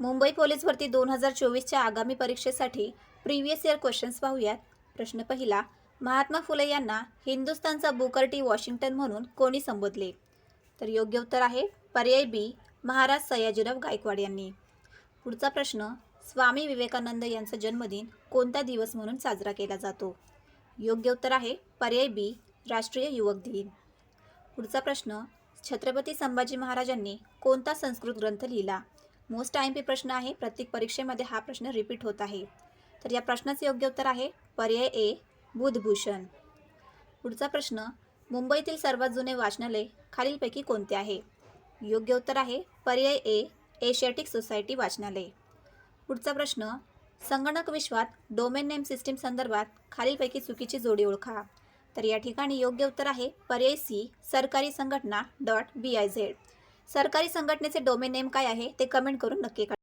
Mumbai police भरती दोन हजार चोवीसच्या आगामी परीक्षेसाठी प्रिव्हियस इयर क्वेश्चन्स पाहूयात. प्रश्न पहिला महात्मा फुले यांना हिंदुस्थानचा बुकर्टी वॉशिंग्टन म्हणून कोणी संबोधले? तर योग्य उत्तर आहे पर्याय बी महाराज सयाजीराव गायकवाड यांनी. पुढचा प्रश्न स्वामी विवेकानंद यांचा जन्मदिन कोणता दिवस म्हणून साजरा केला जातो? योग्य उत्तर आहे पर्याय बी राष्ट्रीय युवक दिन. पुढचा प्रश्न छत्रपती संभाजी महाराजांनी कोणता संस्कृत ग्रंथ लिहिला? मोस्ट आय एम पी प्रश्न आहे प्रत्येक परीक्षेमध्ये हा प्रश्न रिपीट होत आहे. तर या प्रश्नाचे योग्य उत्तर आहे पर्याय ए बुधभूषण. पुढचा प्रश्न मुंबईतील सर्वात जुने वाचनालय खालीलपैकी कोणते आहे? योग्य उत्तर आहे पर्याय ए एशियाटिक सोसायटी वाचनालय. पुढचा प्रश्न संगणक विश्वात डोमेन नेम सिस्टीम संदर्भात खालीलपैकी चुकीची जोडी ओळखा. तर या ठिकाणी योग्य उत्तर आहे पर्याय सी सरकारी संघटना डॉट बी आय झेड सरकारी संघटनेचे डोमेन नेम काय आहे ते कमेंट करून नक्की कळवा.